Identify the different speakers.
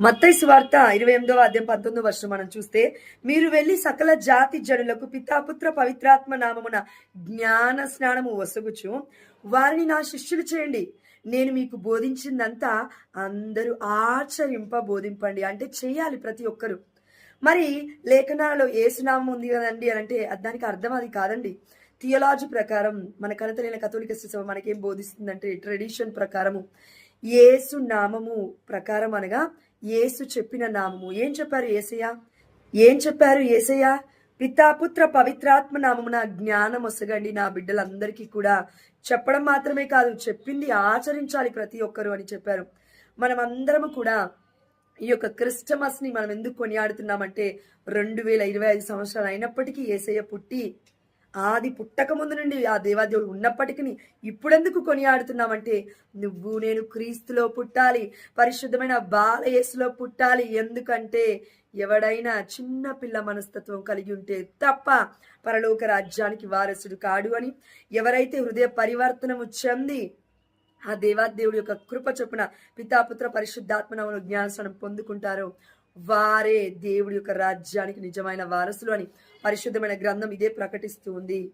Speaker 1: మత్తయి వార్త ఇరవై ఎనిమిదవ అధ్యాయం పంతొమ్మిదవ వర్షం మనం చూస్తే మీరు వెళ్ళి సకల జాతి జనులకు పితాపుత్ర పవిత్రాత్మ నామమున జ్ఞాన స్నానము వసగుచు. వారిని నా శిష్యులు చేయండి. నేను మీకు బోధించిందంతా అందరూ ఆచరింప బోధింపండి. అంటే చేయాలి ప్రతి ఒక్కరు. మరి లేఖనాలలో ఏసునామం ఉంది కదండి అని అంటే దానికి అర్థం అది కాదండి. థియలాజీ ప్రకారం మన కనతలైన కథోలిక శిశువు మనకేం బోధిస్తుందంటే ట్రెడిషన్ ప్రకారము. ఏసు నామము ప్రకారం అనగా ఏసు చెప్పిన నామము. ఏం చెప్పారు ఏసయ్య? ఏం చెప్పారు ఏసయ్య? పితాపుత్ర పవిత్రాత్మ నామమున జ్ఞానం వసగండి నా బిడ్డలందరికీ కూడా. చెప్పడం మాత్రమే కాదు చెప్పింది ఆచరించాలి ప్రతి ఒక్కరు అని చెప్పారు. మనం అందరము కూడా ఈ యొక్క క్రిస్టమస్ని మనం ఎందుకు కొనియాడుతున్నామంటే రెండు వేల ఇరవై ఐదు సంవత్సరాలు అయినప్పటికీ ఏసయ్య పుట్టి ఆది పుట్టక ముందు నుండి ఆ దేవాదేవుడు ఉన్నప్పటికీ ఇప్పుడెందుకు కొనియాడుతున్నామంటే నువ్వు నేను క్రీస్తులో పుట్టాలి పరిశుద్ధమైన బాలయేసులో పుట్టాలి. ఎందుకంటే ఎవడైనా చిన్న పిల్ల మనస్తత్వం కలిగి ఉంటే తప్ప పరలోక రాజ్యానికి వారసుడు కాడు అని ఎవరైతే హృదయ పరివర్తనము చెంది ఆ దేవాదేవుడి యొక్క కృప చొప్పున పితాపుత్ర పరిశుద్ధాత్మనమును జ్ఞానస్నానం పొందుకుంటారో వారే దేవుడి యొక్క రాజ్యానికి నిజమైన వారసులు అని పరిశుద్ధమైన గ్రంథం ఇదే ప్రకటిస్తూ ఉంది.